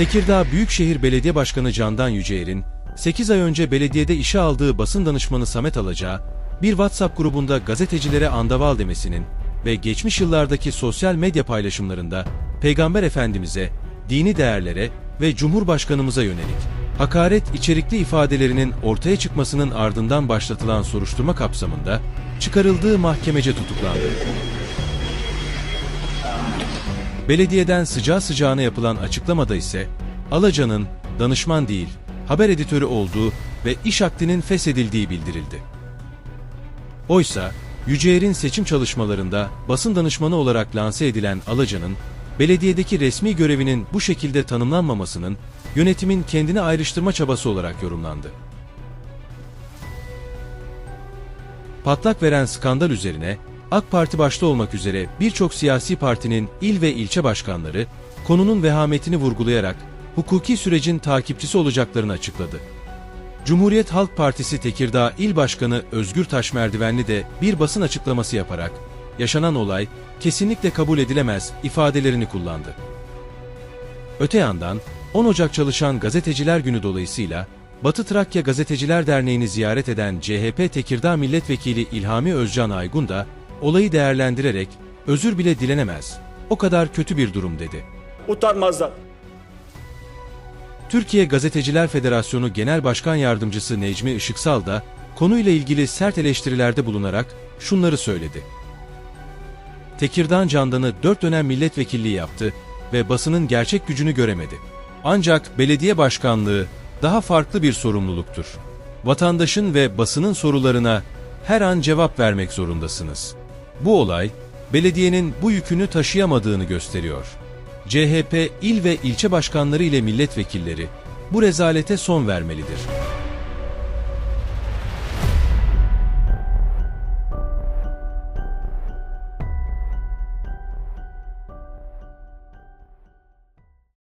Tekirdağ Büyükşehir Belediye Başkanı Candan Yüceer'in 8 ay önce belediyede işe aldığı basın danışmanı Samet Alaca, bir WhatsApp grubunda gazetecilere andaval demesinin ve geçmiş yıllardaki sosyal medya paylaşımlarında Peygamber Efendimiz'e, dini değerlere ve Cumhurbaşkanımıza yönelik hakaret içerikli ifadelerinin ortaya çıkmasının ardından başlatılan soruşturma kapsamında çıkarıldığı mahkemece tutuklandı. Belediyeden sıcağı sıcağına yapılan açıklamada ise Alaca'nın danışman değil, haber editörü olduğu ve iş akdinin feshedildiği bildirildi. Oysa Yüceer'in seçim çalışmalarında basın danışmanı olarak lanse edilen Alaca'nın belediyedeki resmi görevinin bu şekilde tanımlanmamasının yönetimin kendini ayrıştırma çabası olarak yorumlandı. Patlak veren skandal üzerine AK Parti başta olmak üzere birçok siyasi partinin il ve ilçe başkanları konunun vehametini vurgulayarak hukuki sürecin takipçisi olacaklarını açıkladı. Cumhuriyet Halk Partisi Tekirdağ İl Başkanı Özgür Taşmerdivenli de bir basın açıklaması yaparak yaşanan olay kesinlikle kabul edilemez ifadelerini kullandı. Öte yandan 10 Ocak çalışan Gazeteciler Günü dolayısıyla Batı Trakya Gazeteciler Derneği'ni ziyaret eden CHP Tekirdağ Milletvekili İlhami Özcan Aygun da olayı değerlendirerek özür bile dilenemez. O kadar kötü bir durum dedi. Utanmazlar. Türkiye Gazeteciler Federasyonu Genel Başkan Yardımcısı Necmi Işıksal da konuyla ilgili sert eleştirilerde bulunarak şunları söyledi. Tekirdağ Candan'ı dört dönem milletvekilliği yaptı ve basının gerçek gücünü göremedi. Ancak belediye başkanlığı daha farklı bir sorumluluktur. Vatandaşın ve basının sorularına her an cevap vermek zorundasınız. Bu olay, belediyenin bu yükünü taşıyamadığını gösteriyor. CHP il ve ilçe başkanları ile milletvekilleri bu rezalete son vermelidir.